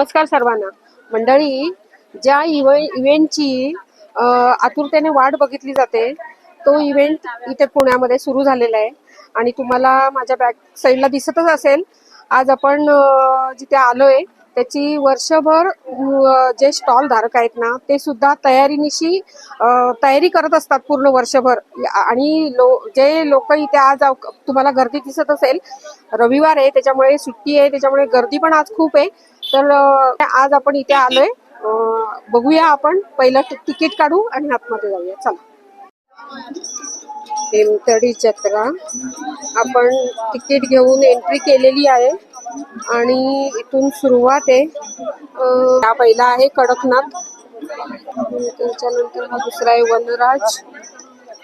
नमस्कार सर्वांना. मंडळी ज्या इव्हे इव्हेंटची आतुरतेने वाट बघितली जाते तो इव्हेंट इथे पुण्यामध्ये सुरू झालेला आहे. आणि तुम्हाला माझ्या बॅक साईडला दिसतच असेल आज आपण जिथे आलोय त्याची वर्षभर जे स्टॉल धारक आहेत ना ते सुद्धा तयारीनिशी तयारी करत असतात पूर्ण वर्षभर. आणि लो जे लोक इथे आज तुम्हाला गर्दी दिसत असेल रविवार आहे त्याच्यामुळे सुट्टी आहे त्याच्यामुळे गर्दी पण आज खूप आहे. तर आज आपण इथे आलोय. बघूया आपण पहिलं तिकीट काढू आणि आतमध्ये जाऊया. चला. हेमतडी जत्रा. आपण तिकीट घेऊन एंट्री केलेली आहे आणि इथून सुरुवात आहे. हा पहिला आहे कडकनाथ. त्याच्यानंतर हा दुसरा आहे वनराज.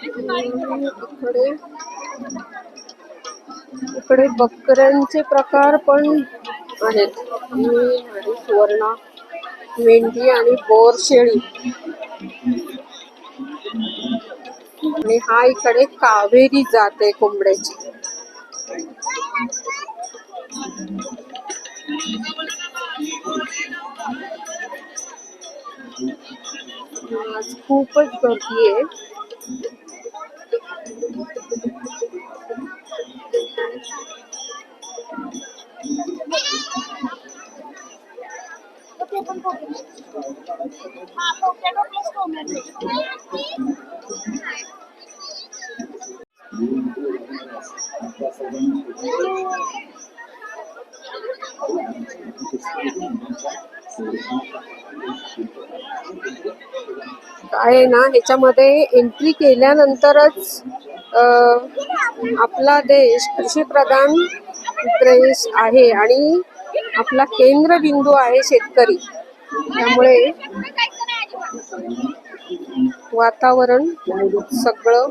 इकडे. इकडे बकऱ्यांचे प्रकार पण आहेत. आणि आणि मेंढी आणि बोर शेळी. आणि हा इकडे कावेरी जात आहे कोंबड्याची. आज खूपच गर्दी आहे. आहे ना ह्याच्यामध्ये एंट्री केल्यानंतरच अं, आपला देश कृषीप्रधान प्रदेश आहे आणि आपला केंद्रबिंदू आहे शेतकरी. त्यामुळे वातावरण सगळं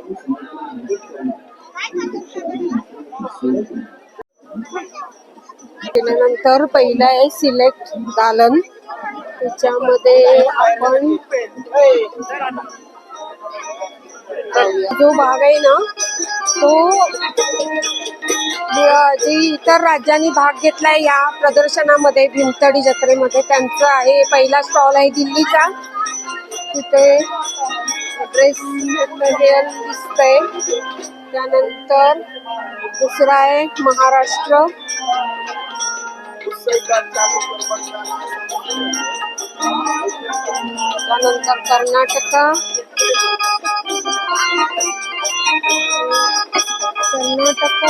केल्यानंतर पहिला आहे सिलेक्ट दालन. त्याच्यामध्ये आपण जो भाग आहे ना तो जी इतर राज्यांनी भाग घेतलाय या प्रदर्शनामध्ये भीमतडी जत्रेमध्ये त्यांचं आहे पहिला स्टॉल आहे दिल्लीचा. तिथे ड्रेस मटेरियल दिसतंय. त्यानंतर दुसरा आहे महाराष्ट्र. त्यानंतर कर्नाटका. कर्नाटक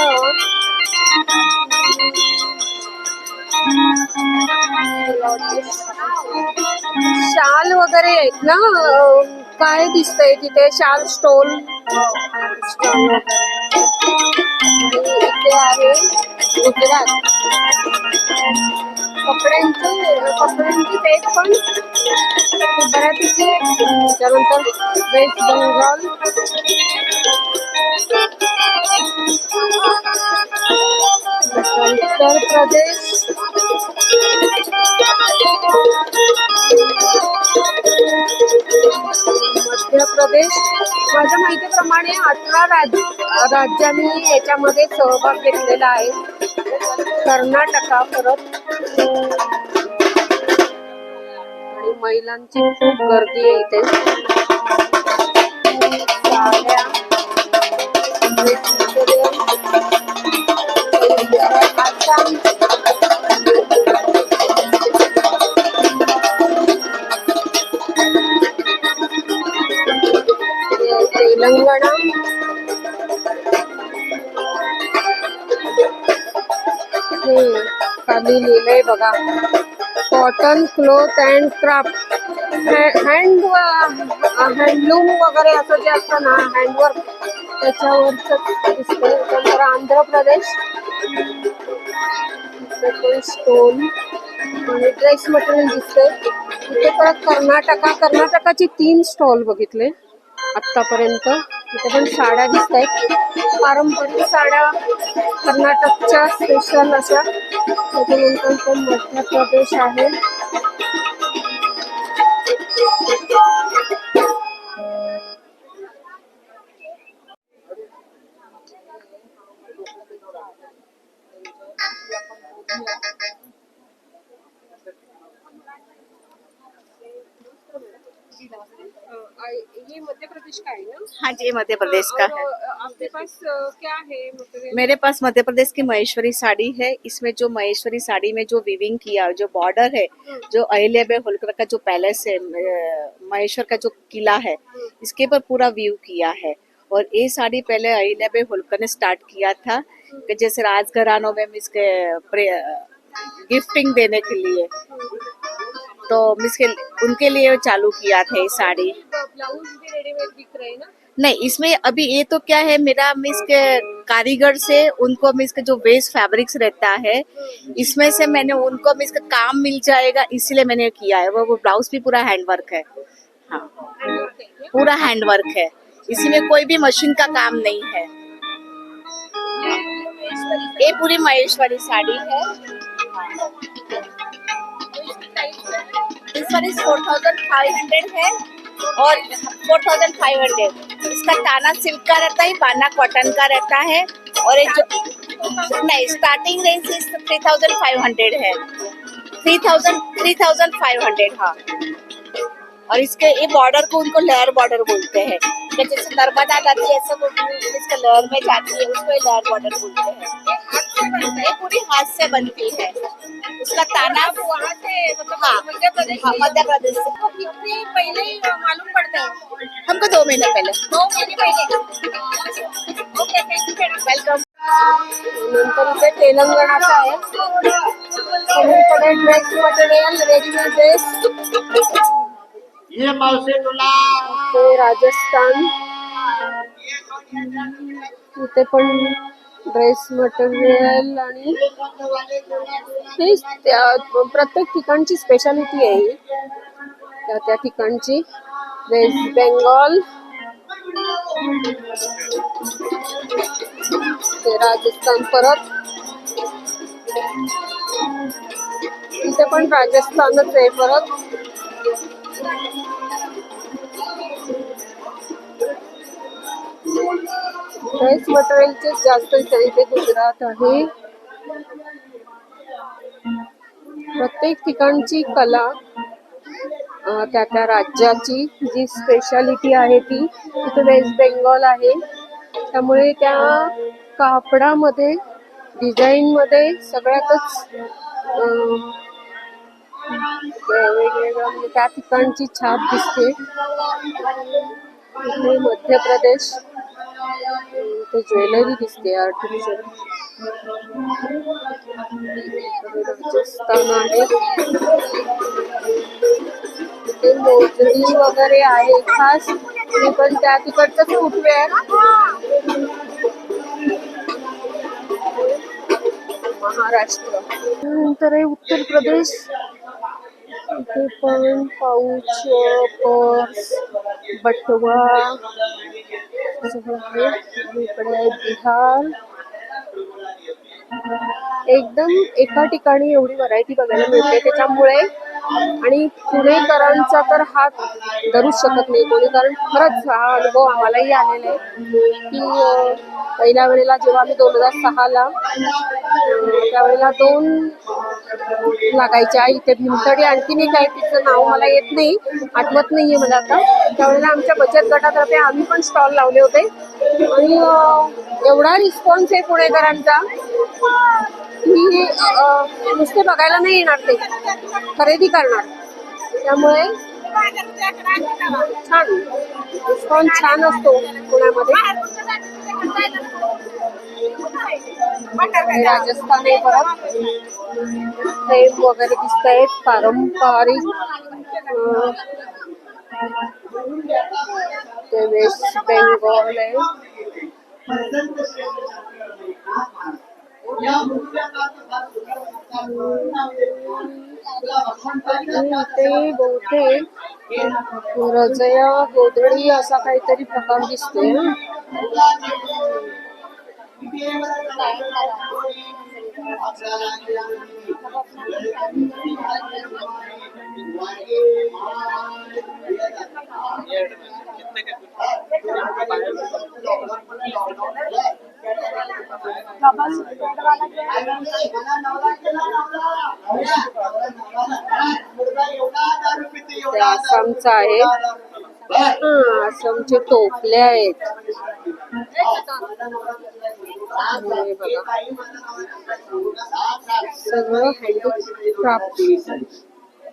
शाल वगैरे आहेत ना? काय दिसतंय तिथे? शाल स्टोल? स्टॉल इथे आहे. गुजरात कपड्यांचे कपड्यांची पेट पण बऱ्यापैकी त्यानंतर वेस्ट बंगाल उत्तर प्रदेश. मध्य प्रदेश. माझ्या माहितीप्रमाणे अठरा राज राज्यांनी याच्यामध्ये सहभाग घेतलेला आहे. कर्नाटका परत. आणि महिलांची खूप गर्दी आहे इथे. आसाम. तेलंगणा हम्म खाली लिहिलंय बघा. Cotton cloth and craft hand handloom वगैरे असं जे असतं ना हँडवर्क त्याच्यावरच दिसतंय. नंतर आंध्र प्रदेश. स्टोन आणि ड्रेस मटेरियल दिसतंय. इथे परत कर्नाटका. कर्नाटकाचे तीन स्टॉल बघितले. आतापर्यंत इथे पण साड्या दिसत आहेत पारंपरिक साड्या कर्नाटकच्या स्पेशल अशा. त्याच्यानंतर पण मध्य प्रदेश आहे. ये मध्य प्रदेश का है ना? हाँ जी ये मध्य प्रदेश का है। आपके पास क्या है मेरे पास मध्य प्रदेश की महेश्वरी साड़ी है। इसमें जो महेश्वरी साड़ी में जो विविंग किया जो बॉर्डर है जो अहिल्याबाई होलकर का जो पैलेस है महेश्वर का जो किला है इसके पर पूरा व्यू किया है। और ये साड़ी पहले अहिल्याबाई होलकर ने स्टार्ट किया था कि जैसे राजघरानों में इसके गिफ्टिंग देने के लिए। तो मिस के, उनके लिए चालू किया था ये साड़ी। नहीं, इसमें अभी ये तो क्या है, मेरा मिस के कारीगर से, उनको मिस के जो वेस्ट फैब्रिक्स रहता है, इसमें से मैंने उनको मिस का काम मिल जाएगा, इसलिए मैंने किया है। वो वो ब्लाउज भी पूरा हैंडवर्क है। हाँ। पूरा हैंडवर्क है। इसमें कोई भी मशीन का काम नहीं है। ये पूरी महेश्वरी साड़ी है। है और फोर थाउज़ेंड फाइव हंड्रेड इसका ताना सिल्क का रहता है, बाना कॉटन का रहता है और एक जो नहीं starting range three thousand five hundred है। Three thousand three thousand five hundred हाँ। और इसके ये बॉर्डर को उनको लेयर बॉर्डर बोलते हैं। जैसे नर्मदा नदी ऐसे वो इसके लेयर में जाती है, उसको लेयर बॉर्डर बोलते हैं। ये पूरी हाथ से बनती है। उसका ताना वहाँ से मतलब हाँ मध्य प्रदेश हाँ, मध्य प्रदेश से। को कितने पहले मालूम पड़ता है? हमको दो महीने पहले। दो महीने पहले ओके थँक यू वेलकम नंतर इथे तेलंगणाचा आहे सगळीकडे ड्रेस मटेरियल रेडीमेड ड्रेस ये तुला ते राजस्थान। इथे पण ड्रेस मटेरियल आणि हेच त्या प्रत्येक ठिकाणची स्पेशालिटी आहे त्या त्या ठिकाणची. वेस्ट बेंगॉल ते राजस्थान परत. इथे पण राजस्थानच आहे परत. ड्रेस मटेरियलचे जास्त इथे इथे गुजरात आहे. प्रत्येक ठिकाणची कला त्या त्या राज्याची जी स्पेशालिटी आहे ती तिथे वेस्ट बेंगॉल आहे. त्यामुळे त्या कापडामध्ये डिझाईन मध्ये सगळ्यातच अं, वेगवेगळ्या म्हणजे त्या ठिकाणची छाप दिसते. इथे मध्य प्रदेश इथे ज्वेलरी दिसते आर्टिफिशियल राजस्थान आहे. इथे मोजरी वगैरे आहे खास. हे पण त्या तिकडचं फुटवेअर महाराष्ट्र. नंतर आहे उत्तर प्रदेश. इथे पण पाऊच पर्स बटवा. सगळं आहे इकडे आहे बिहार एकदम एका ठिकाणी एवढी व्हरायटी बघायला मिळते. त्याच्यामुळे आणि पुणेकरांचा तर हात धरूच शकत नाही कोणी. कारण खरंच हा अनुभव आम्हालाही आलेला आहे की पहिल्या वेळेला जेव्हा आम्ही दोन हजार सहाला त्यावेळेला दोन लागायच्या. इथे भीमतडी आणखीन एक आहे तिचं नाव मला येत नाही आठवत नाहीये मला आता. त्यावेळेला आमच्या बचत गटातर्फे आम्ही पण स्टॉल लावले होते. आणि एवढा रिस्पॉन्स आहे पुणेकरांचा. ही नुसते बघायला नाही येणार ते. खरेदी करणार. त्यामुळे छान. रिस्पॉन्स छान असतो पुण्यामध्ये. राजस्थान आहे परत. फ्रेम वगैरे दिसत आहेत पारंपरिक ते वेस्ट बेंगॉल आहे. ते बहुतेक हृदय गोधडी असा काहीतरी प्रकार दिसतोय. आसामचा आहे. आसामचे टोपले आहेत. सगळं हँडीक्राफ्ट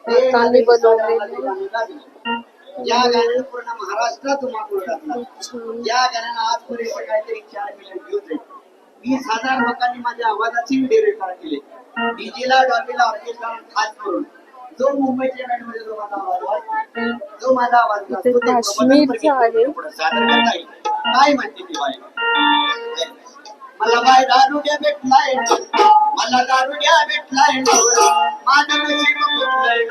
हाताने बनवलेले या गाण्यानं पूर्ण महाराष्ट्रात छान या गाण्यानं आजपर्यंत काहीतरी चार मिलियन व्ह्यूज आहेत वीस हजार लोकांनी माझ्या आवाजाची व्हिडिओ रेकॉर्ड केले. डीजेला डॉबीला ऑर्केस्ट्रा खास करून. जो मुंबईच्या बँडमध्ये जो माझा आवाज जो माझा आवाज. काय म्हणते ती बाई? मला बाय दारू द्या भेटलाय मला दारू द्या भेटलाय माझं नशीब फुटलंय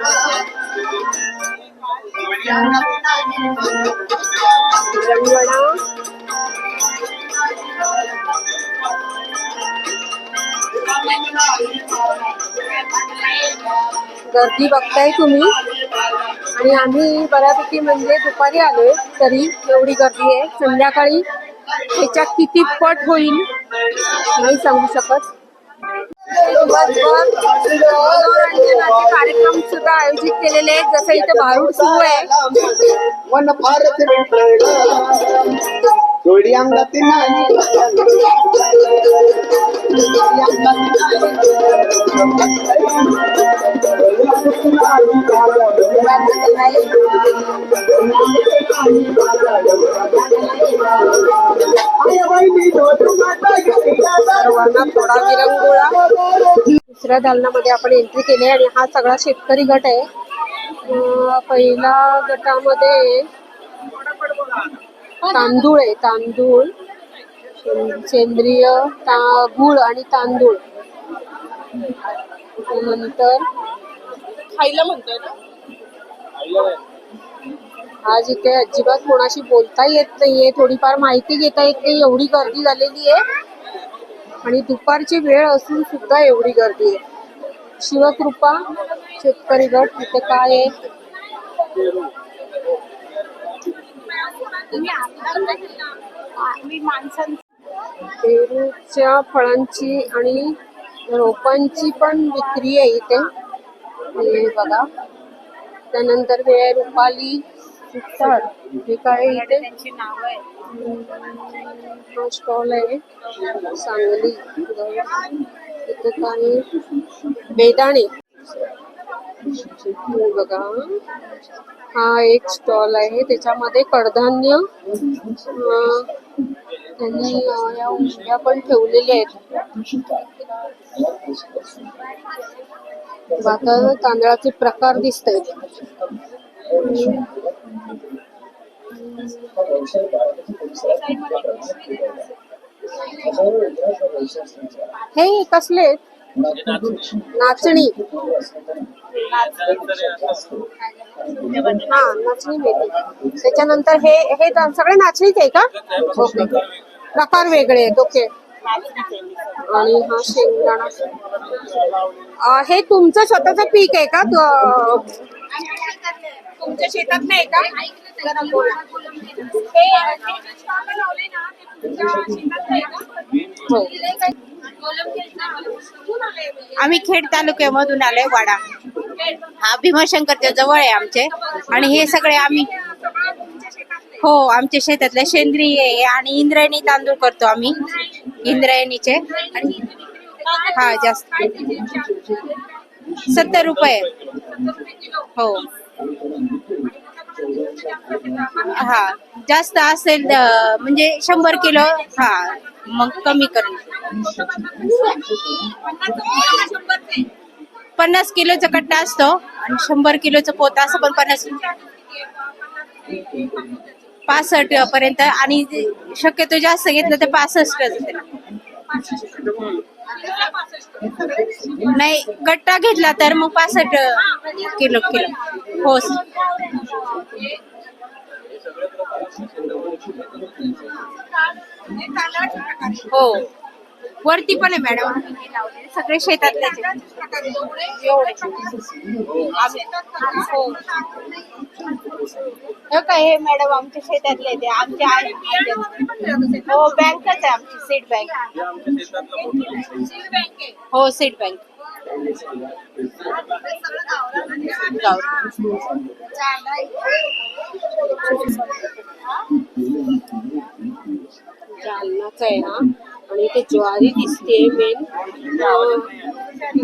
गर्दी बघताय तुम्ही. आणि आम्ही बऱ्यापैकी म्हणजे दुपारी आलोय तरी एवढी गर्दी आहे. संध्याकाळी त्याच्या किती पट होईल नाही सांगू शकत. दिवसभर मनोरंजनाचे कार्यक्रम सुद्धा आयोजित केलेले आहेत जसं इथे भारूड सुरू आहे सर्वांना थोडा विरंगुळा. दुसऱ्या दालनामध्ये आपण एंट्री केली आणि हा सगळा शेतकरी गट आहे. पहिला गटामध्ये तांदूळ आहे तांदूळ सेंद्रिय ता- गुळ आणि तांदूळ. नंतर खायला म्हणतोय ना? आज इथे अजिबात कोणाशी बोलता येत नाहीये थोडीफार माहिती घेता येत नाही एवढी गर्दी झालेली आहे. आणि दुपारची वेळ असून सुद्धा एवढी गर्दी आहे. शिवकृपा शेतकरी गट इथे काय आहे? पेरूच्या फळांची आणि रोपांची पण विक्री आहे इथे. बघा. त्यानंतर आहे रुपाली. सुतार हे काय इथे त्यांची नाव आहे हा स्टॉल आहे. सांगली इथे काय बेदाणे. बघा. हा एक स्टॉल आहे. त्याच्यामध्ये कडधान्य त्यांनी या उंड्या पण ठेवलेल्या आहेत. तांदळाचे प्रकार दिसत आहेत हे कसले? नाचणी. हा नाचणी त्याच्यानंतर हे हे तर सगळे नाचणीच आहे का? ओके. प्रकार वेगळे आहेत. ओके. आणि हा शेंगदाणा. हे तुमचं स्वतःचं पीक आहे का? तुमच्या शेतात नाही का. हो आम्ही खेड तालुक्यामधून आलोय वाडा. हा भीमाशंकरच्या जवळ आहे आमचे. आणि हे सगळे आम्ही हो आमच्या शेतातले सेंद्रिय आहे आणि इंद्रायणी तांदूळ करतो आम्ही. इंद्रायणीचे. आणि हा जास्त. सत्तर रुपये. हो. हा जास्त असेल म्हणजे शंभर किलो हा मग कमी करू पन्नास किलोचा कट्टा असतो आणि शंभर किलोचं पोत असं पण पन्नास पासष्ट पर्यंत आणि शक्यतो जास्त घेतलं तर पासष्ट नाही गट्टा घेतला तर मग पासष्ट किलो किलो. हो हो. वरती पण आहे मॅडम. आम्ही हे लावलेले. सगळे शेतातले हो काय हे मॅडम आमच्या शेतातले ते आमच्या आई- हो बँकच आहे आमची सीड बँक. हो सीड बँक. गाव जालनाचा आहे हा. आणि इथे ज्वारी दिसते मेन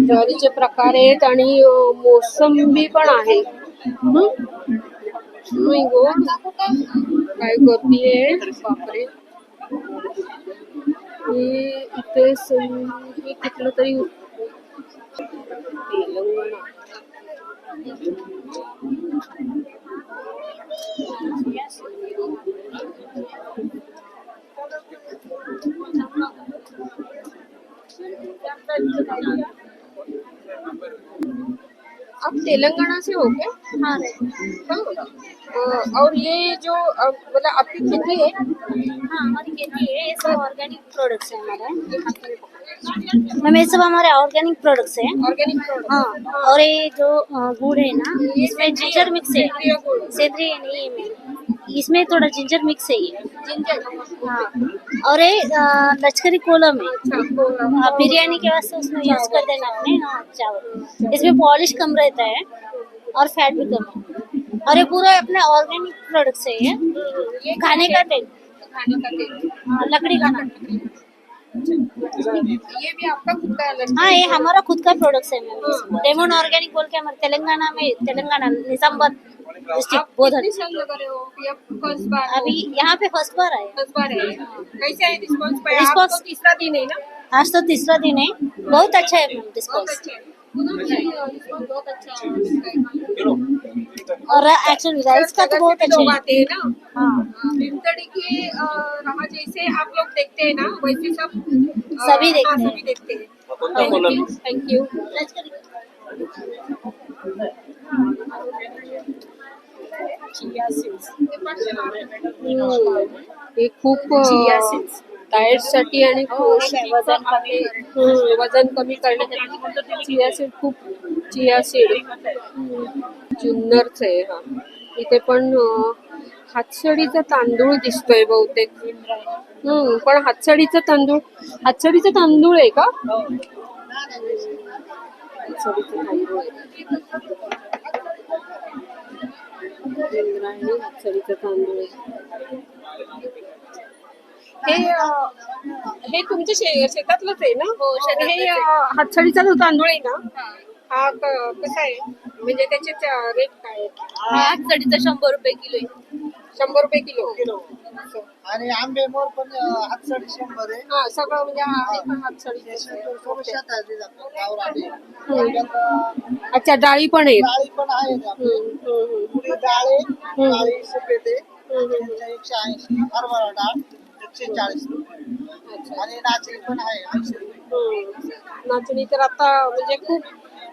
ज्वारीचे प्रकार आहेत आणि मोसंबी पण आहे. काय गर्दी बापरे. इथे कुठलं तरी तेलंगणा. आप तेलंगाना से हो क्या? हाँ। हाँ। और ये जो मतलब आपकी खेती है? हाँ हमारी खेती है। ये सब ऑर्गेनिक प्रोडक्ट्स है हमारा। मैम ये सब हमारे ऑर्गेनिक प्रोडक्ट्स है। ऑर्गेनिक प्रोडक्ट हाँ और ये जो गुड़ है ना इसमें जिंजर मिक्स है। सेंद्रिय नहीं है इसमें थोड़ा जिंजर मिक्स है ये। जिंजर हाँ। और ये लश्करी कोलम है हाँ, बिरयानी के वास्ते उसमें यूज़ कर देना अपने हाँ चावल। इसमें पॉलिश कम रहता है और फैट भी कम है। और ये पूरा अपने ऑर्गेनिक प्रोडक्ट्स है ये। खाने का तेल। खाने का तेल लकड़ी का ये भी आपका खुद का हाँ ये हमारा खुद का प्रोडक्ट है मैम। लेमन ऑर्गेनिक बोल के हमारे तेलंगाना में तेलंगाना निजामाबाद। डिस्ट्रिक्ट आप बोधन कितने साल लगा रहे हो? या फर्स्ट बार हो? अभी यहाँ पे फर्स्ट बार आए फर्स्ट बार है। कैसे है रिस्पॉन्स पे? Response- आप तो तीसरा दिन है ना? आज तो तीसरा दिन है। बहुत अच्छा है मैम बहुत रिस्पॉन्स अच्छा है। उन्होंने रिस्पॉन्स बहुत अच्छा है। और एक्चुअली राइस का तो बहुत लोग अच्छा है। आते हैं ना? हाँ। भीमतड़ी के अ, राह जैसे आप लोग देखते हैं ना? वैसे सब अ, सभी देखते हाँ, हैं। सभी देखते हैं। थैंक यू यू हे खूप डाएटसाठी आणि वजन कमी वजन कमी करण्यासाठी चिया सीड खूप चिया सीड जुन्नरच आहे हा. इथे पण हातसडीचा तांदूळ दिसतोय बहुतेक. हम्म पण हातसडीचा तांदूळ हातसडीचा तांदूळ आहे का? हातसडीचा तांदूळ आहे. हातसडीचा तांदूळ आहे हे अं, हे तुमच्या शे- शेतातलंच आहे ना हो, शेतातलंच हे आहे. अं, हातसडीचा जो तांदूळ आहे ना हा क- कसा आहे म्हणजे त्याचे रेट काय आहेत? हा चढीचा शंभर रुपये किलो आहे शंभर रुपये किलो. असं. आणि आंबे मोर पण हातसडी शंभर आहे. हा सगळं म्हणजे हा हे. पण गावराने अच्छा डाळी पण आहेत. डाळी पण आहेत आपल्या. हम्म, हम्म, हम्म. पुढे डाळ आहे डाळी सफेद आहे. त्यांच्या एकशे ऐंशी हरभरा डाळ एकशे चाळीस रुपये. आणि नाचणी पण आहे ऐंशी रुपये. हम्म. नाचणी तर आता म्हणजे खूप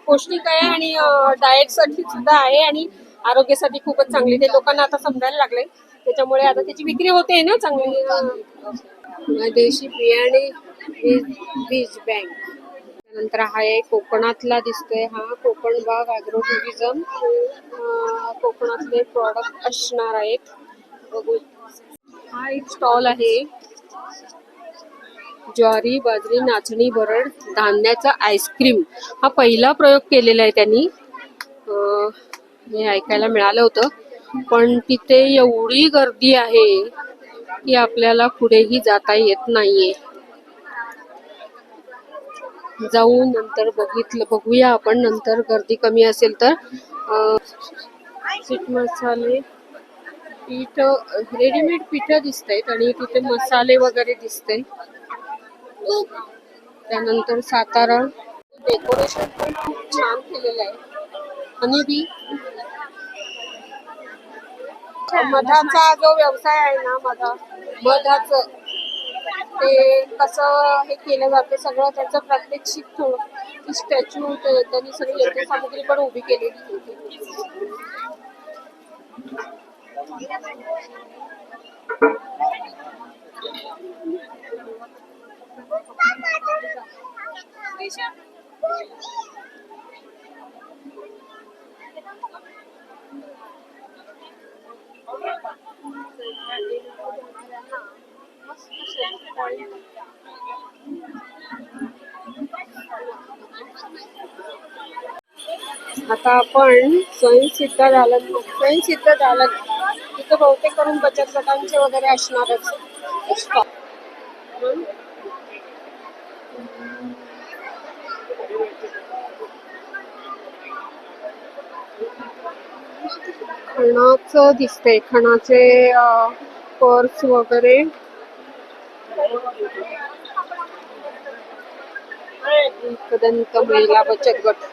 पौष्टिक आहे आणि डाएटसाठी सुद्धा आहे आणि आरोग्यासाठी खूपच चांगली. ते लोकांना आता समजायला लागले त्याच्यामुळे आता त्याची विक्री होते ना चांगली. देशी बियाणे बीज बँक त्यानंतर हा आहे कोकणातला दिसतोय. हा कोकण बाग अॅग्रो टुरिझम कोकणातले प्रॉडक्ट असणार आहेत. बघू. हा एक स्टॉल आहे. ज्वारी बाजरी नाचणी भरड धान्याचा आईस्क्रीम हा पहिला प्रयोग केलेला आहे त्यांनी. हे ऐकायला मिळालं होतं. पण तिथे एवढी गर्दी आहे की आपल्याला पुढेही जाता येत नाहीये. जाऊ नंतर बघितलं बघूया आपण नंतर गर्दी कमी असेल तर. सीट मसाले पीठ रेडीमेड पीठ दिसत आहेत आणि तिथे मसाले वगैरे दिसते त्यानंतर सातारा. डेकोरेशन पण खूप छान केलेलं आहे. आणि बी मधाचा जो व्यवसाय आहे ना मधा मधाच ते कसं हे केलं जातं सगळं त्याचं प्रात्यक्षिक स्टॅच्यू त्यांनी सगळी यंत्रसामग्री पण उभी केलेली होती. आता आपण स्वयंसिद्ध दालन स्वयंसिद्ध दालन तिथं बहुतेक करून बचत गटांचे वगैरे असणारच. स्टॉक खणाच दिसतंय खणाचे पर्स वगैरे. एकदंत महिला बचत गट.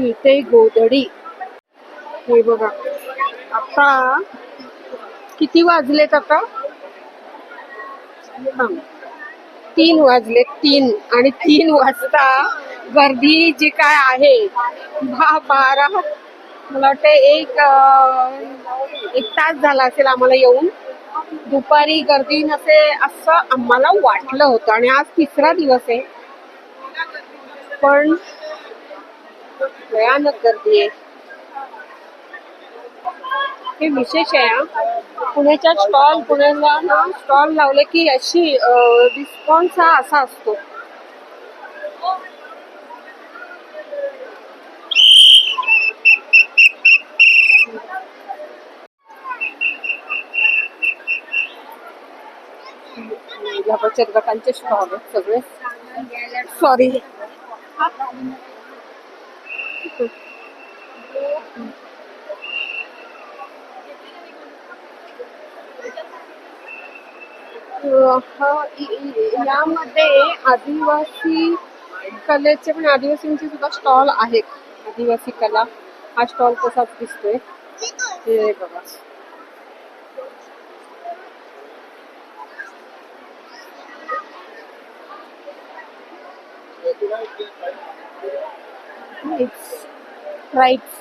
इथे गोधडी. हे बघा. आता किती वाजलेत आता? तीन वाजले तीन आणि तीन वाजता गर्दी जी काय आहे बारा मला वाटतं एक एक तास झाला असेल आम्हाला येऊन. दुपारी गर्दी नसे असं आम्हाला वाटलं होतं आणि आज तिसरा दिवस आहे. पण भयानक गर्दी आहे. हे विशेष आहे पुण्याच्या स्टॉल पुण्याला ना स्टॉल लावले की अशी रिस्पॉन्स हा असा असतो या बचत गटांचे स्टॉल आहेत सगळे. सॉरी यामध्ये आदिवासी कलेचे पण आदिवासींचे सुद्धा स्टॉल आहेत. आदिवासी कला. हा स्टॉल तसाच दिसतोय. हे बघा. Tribes. Tribes.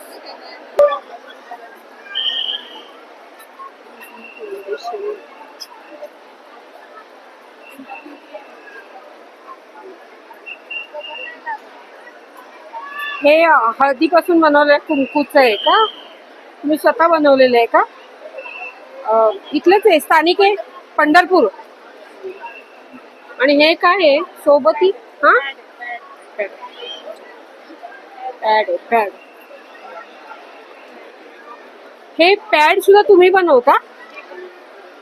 हे हळदीपासून बनवलेलं कुंकूच आहे का तुम्ही स्वतः बनवलेलं आहे का इथलंच आहे स्थानिक आहे पंढरपूर आणि हे काय आहे सोबती हा पॅड आहे पॅड हे पॅड सुद्धा तुम्ही बनवता?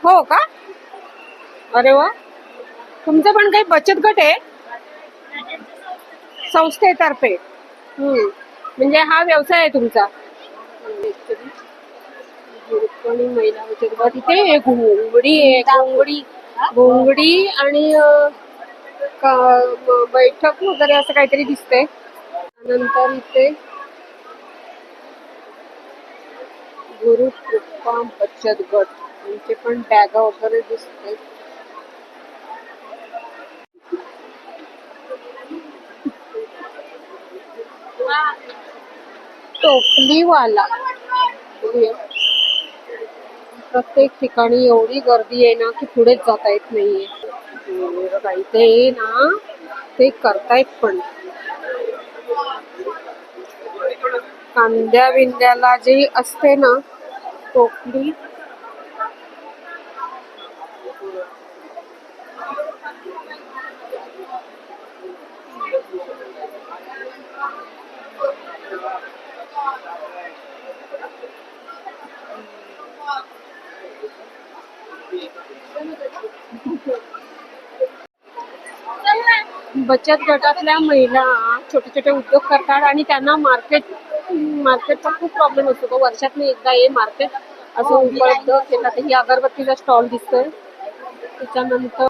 हो का? अरे वा. तुमचं पण काही बचत गट आहे? संस्थेतर्फे. हम्म. म्हणजे हा व्यवसाय आहे तुमचा. महिला बचत गट? इथे घोंगडी आहे घोंगडी. घोंगडी आणि बैठक वगैरे असं काहीतरी दिसतंय. नंतर इथे गुरु कृपा बचत गट. यांचे पण बॅगा वगैरे दिसते टोपलीवाला. प्रत्येक ठिकाणी एवढी गर्दी आहे ना की पुढेच जाता येत नाहीये. ते इथे ना ते करतायत पण. कांद्या बिंद्याला जी असते ना टोपली बचत गटातल्या महिला छोटे छोटे उद्योग करतात आणि त्यांना मार्केट मार्केटचा खूप प्रॉब्लेम असतो. तो वर्षात एकदा ये मार्केट असं उपलब्ध केलं ही अगरबत्तीचा स्टॉल दिसतोय. त्याच्यानंतर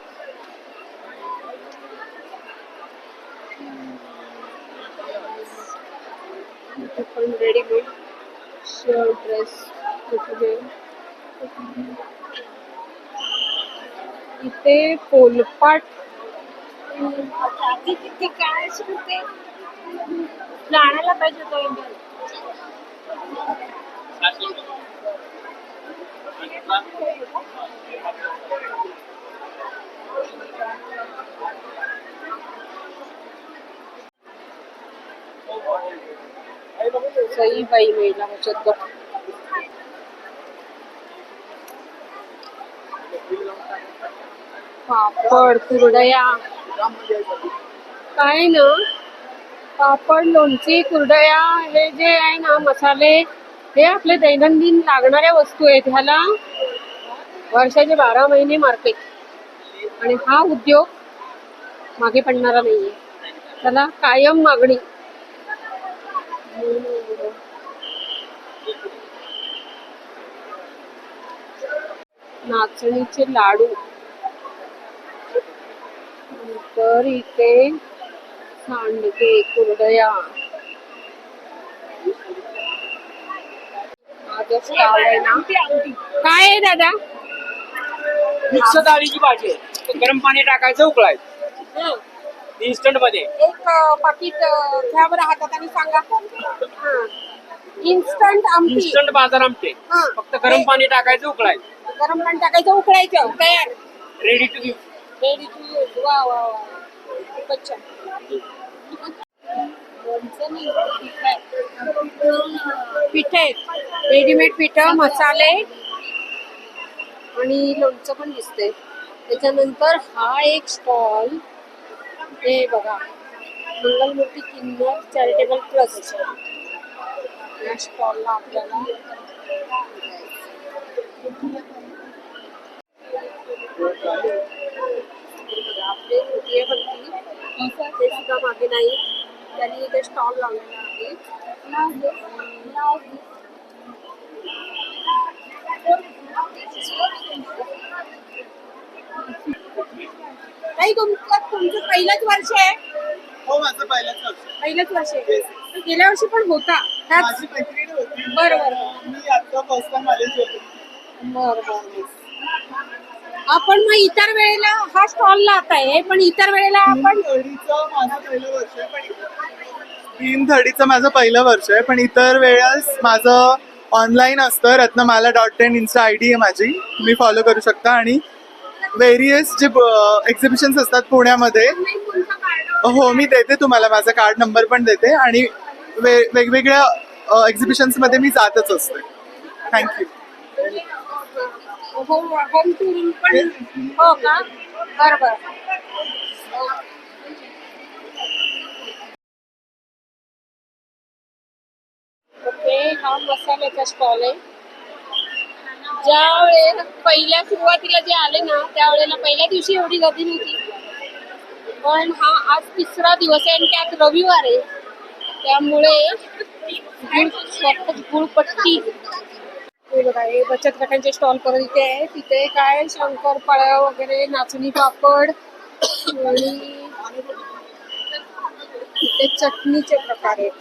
इथे पण रेडीमेड शर्ट ड्रेस इथे पोलपाट. तिथे काय शिकते जाण्याला पाहिजे तो सईबाई महिला बचत गट पापड कुरडया काय ना पापड लोणची कुरडया हे जे आहे ना मसाले हे आपले दैनंदिन लागणाऱ्या वस्तू आहेत. ह्याला वर्षाचे बारा महिने मार्केट. आणि हा उद्योग मागे पडणारा नाहीये. त्याला कायम मागणी. नाचणीचे लाडू. नंतर इथे सांडगे कुरडया. स्टॉल आहे ना. काय आहे दादा? मिक्स डाळीची भाजी आहे. तो गरम पाणी टाकायचं उकळायचं. इन्स्टंटमध्ये. एक पाकिट घ्या बरं हातात आणि सांगा. इन्स्टंट आमटी. इन्स्टंट बाजार आमटे. हा. फक्त गरम पाणी टाकायचं उकळायचं. गरम पाणी टाकायचं उकळायचं. तयार ready to ready to use वा वा वा खूपच छान. पिठे आहेत. रेडीमेड पिठ मसाले. आणि लोणचं पण दिसते त्याच्यानंतर हा एक स्टॉल हे बघा. मंगलमूर्ती किन्नर चॅरिटेबल ट्रस्ट या स्टॉलला आपल्याला आपले ते सुद्धा मागे नाही त्यांनी इथे स्टॉल लावलेला आहे. नाही तुमचं तुमचं पहिलंच वर्ष आहे? हो माझं पहिल्याच वर्ष पहिलंच वर्ष आहे. गेल्या वर्षी पण होता. त्याच माझी मैत्रीण होती. बरं बरं. मी आता फर्स्ट टाइम आलेच होते. बरं आपण मग इतर वेळेला हा स्टॉल लावत आहे पण इतर वेळेला आपण माझं पहिलं वर्ष आहे पण तीन थर्टीचं माझं पहिलं वर्ष आहे पण इतर वेळेस माझं ऑनलाईन असतं Ratnamala dot ten insta I D आहे माझी. तुम्ही फॉलो करू शकता. आणि वेरियस जे एक्झिबिशन्स असतात पुण्यामध्ये हो मी देते तुम्हाला. माझा कार्ड नंबर पण देते. आणि वे वेगवेगळ्या एक्झिबिशन्समध्ये मी जातच असते. थँक्यू होम होम पण हो का? बरं. ओके हा मसाल्याचा स्टॉल आहे. ज्या वेळेस पहिल्या सुरुवातीला जे आले ना त्यावेळेला पहिल्या दिवशी एवढी गर्दी नव्हती. पण हा आज तिसरा दिवस आहे आणि त्यात रविवार आहे. त्यामुळे गुळपट्टी. हे बघा हे बचत गटांचे स्टॉल परत इथे आहे तिथे काय? शंकरपाळ्या वगैरे नाचणी पापड आणि तिथे चटणीचे प्रकार आहेत.